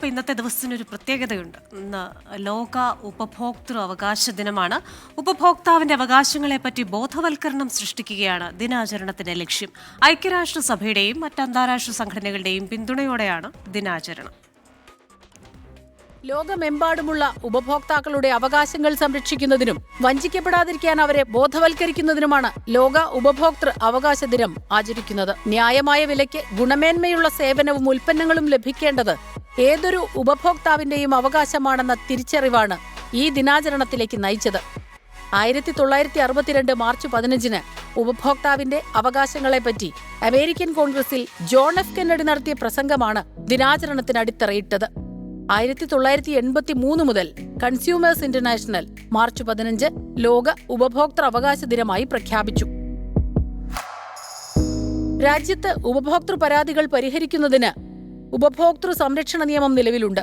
അപ്പോൾ ഇന്നത്തെ ദിവസത്തിനൊരു പ്രത്യേകതയുണ്ട്. ഇന്ന് ലോക ഉപഭോക്തൃ അവകാശ ദിനമാണ്. ഉപഭോക്താവിന്റെ അവകാശങ്ങളെപ്പറ്റി ബോധവൽക്കരണം സൃഷ്ടിക്കുകയാണ് ദിനാചരണത്തിന്റെ ലക്ഷ്യം. ഐക്യരാഷ്ട്രസഭയുടെയും മറ്റ് അന്താരാഷ്ട്ര സംഘടനകളുടെയും പിന്തുണയോടെയാണ് ദിനാചരണം. ലോകമെമ്പാടുമുള്ള ഉപഭോക്താക്കളുടെ അവകാശങ്ങൾ സംരക്ഷിക്കുന്നതിനും വഞ്ചിക്കപ്പെടാതിരിക്കാൻ അവരെ ബോധവൽക്കരിക്കുന്നതിനുമാണ് ലോക ഉപഭോക്തൃ അവകാശ ദിനം ആചരിക്കുന്നത്. ന്യായമായ വിലയ്ക്ക് ഗുണമേന്മയുള്ള സേവനവും ഉൽപ്പന്നങ്ങളും ലഭിക്കേണ്ടത് ഏതൊരു ഉപഭോക്താവിന്റെയും അവകാശമാണെന്ന തിരിച്ചറിവാണ് ഈ ദിനാചരണത്തിലേക്ക് നയിച്ചത്. ആയിരത്തി തൊള്ളായിരത്തി അറുപത്തിരണ്ട് മാർച്ച് പതിനഞ്ചിന് ഉപഭോക്താവിന്റെ അവകാശങ്ങളെപ്പറ്റി അമേരിക്കൻ കോൺഗ്രസിൽ ജോൺ എഫ് കെന്നഡി നടത്തിയ പ്രസംഗമാണ് ദിനാചരണത്തിന് അടിത്തറയിട്ടത്. ആയിരത്തി തൊള്ളായിരത്തി എൺപത്തി മൂന്ന് മുതൽ കൺസ്യൂമേഴ്സ് ഇന്റർനാഷണൽ മാർച്ച് പതിനഞ്ച് ലോക ഉപഭോക്തൃ അവകാശ ദിനമായി പ്രഖ്യാപിച്ചു. രാജ്യത്ത് ഉപഭോക്തൃ പരാതികൾ പരിഹരിക്കുന്നതിന് ഉപഭോക്തൃ സംരക്ഷണ നിയമം നിലവിലുണ്ട്.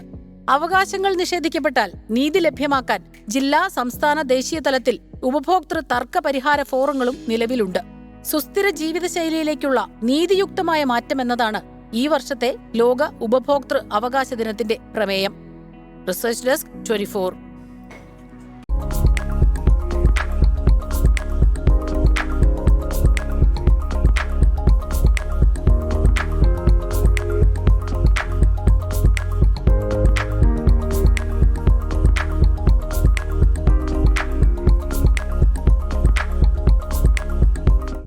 അവകാശങ്ങൾ നിഷേധിക്കപ്പെട്ടാൽ നീതി ലഭ്യമാക്കാൻ ജില്ലാ സംസ്ഥാന ദേശീയ തലത്തിൽ ഉപഭോക്തൃ തർക്ക പരിഹാര ഫോറങ്ങളും നിലവിലുണ്ട്. സുസ്ഥിര ജീവിതശൈലിയിലേക്കുള്ള നീതിയുക്തമായ മാറ്റം എന്നതാണ് ഈ വർഷത്തെ ലോക ഉപഭോക്തൃ അവകാശ ദിനത്തിന്റെ പ്രമേയം. Research desk twenty